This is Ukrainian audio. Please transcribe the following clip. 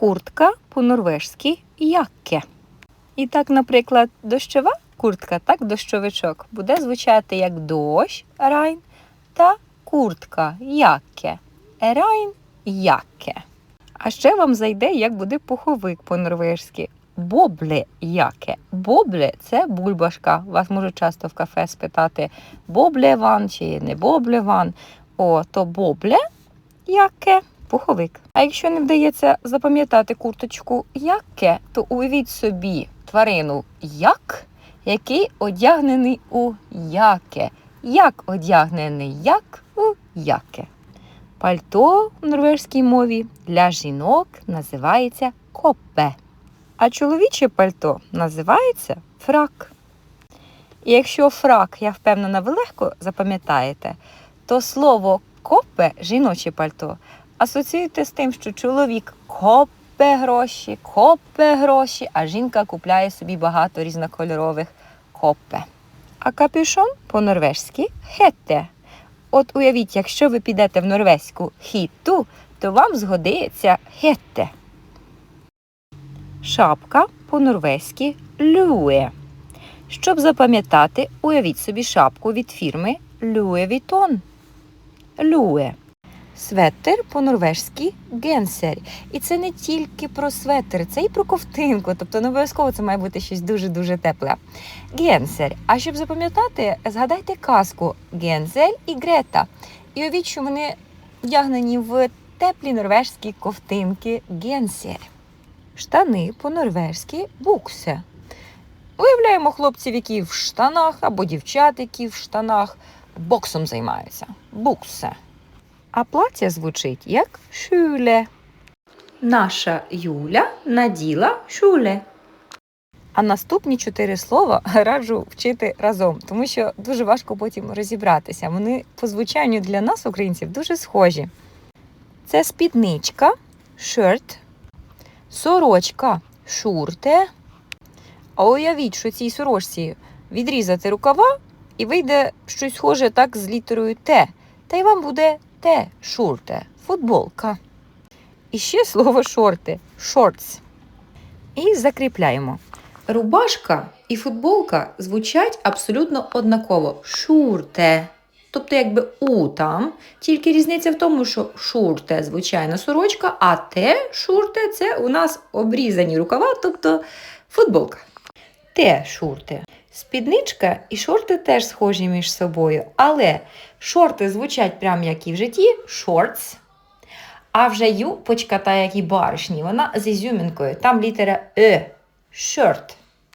Куртка по-норвежськи якке. І так, наприклад, дощова куртка, так дощовичок, буде звучати як дощ, райн, та куртка якке. Ерайн якке. А ще вам зайде, як буде пуховик по-норвежськи. Бобле яке. Бобле це бульбашка. Вас можуть часто в кафе спитати бобле ван чи не бобле ван. О, то бобле яке пуховик. А якщо не вдається запам'ятати курточку яке, то уявіть собі тварину як, який одягнений у яке. Як одягнений як у яке. Пальто в норвежській мові для жінок називається копе, а чоловіче пальто називається фрак. І якщо фрак, я впевнена, ви легко запам'ятаєте, то слово копе жіноче пальто асоціюєте з тим, що чоловік копе гроші, копе гроші, а жінка купляє собі багато різнокольорових копе. А капюшон по-норвежськи хете. От уявіть, якщо ви підете в норвезьку хітту, то вам згодиться хетте. Шапка по-норвезьки люе. Щоб запам'ятати, уявіть собі шапку від фірми Louis Vuitton. Люе. Светер по-норвежськи генсер. І це не тільки про светер, це і про ковтинку. Тобто не обов'язково це має бути щось дуже-дуже тепле. Генсер. А щоб запам'ятати, згадайте казку Гензель і Грета. І уявіть, що вони вдягнені в теплі норвежські ковтинки Генсер. Штани по-норвежськи буксе. Уявляємо хлопців, які в штанах, або дівчат, які в штанах боксом займаються. Буксе. А плаття звучить як шюле. Наша Юля наділа шуле. А наступні чотири слова раджу вчити разом, тому що дуже важко потім розібратися. Вони по звучанню для нас, українців, дуже схожі. Це спідничка, шерт, сорочка, шурте. А уявіть, що цій сорочці відрізати рукава і вийде щось схоже так з літерою Т. Та й вам буде Т, шурте, футболка. І ще слово шорти шортс. І закріпляємо. Рубашка і футболка звучать абсолютно однаково. Шурте. Тобто, якби у там, тільки різниця в тому, що шурте звичайна сорочка, а те шурте це у нас обрізані рукава, тобто футболка. Те шурте. Спідничка і шорти теж схожі між собою, але шорти звучать прямо як і в житті шортс. а вже юпочка, та як і баришні, вона з ізюмінкою. Там літера Е. Shirt.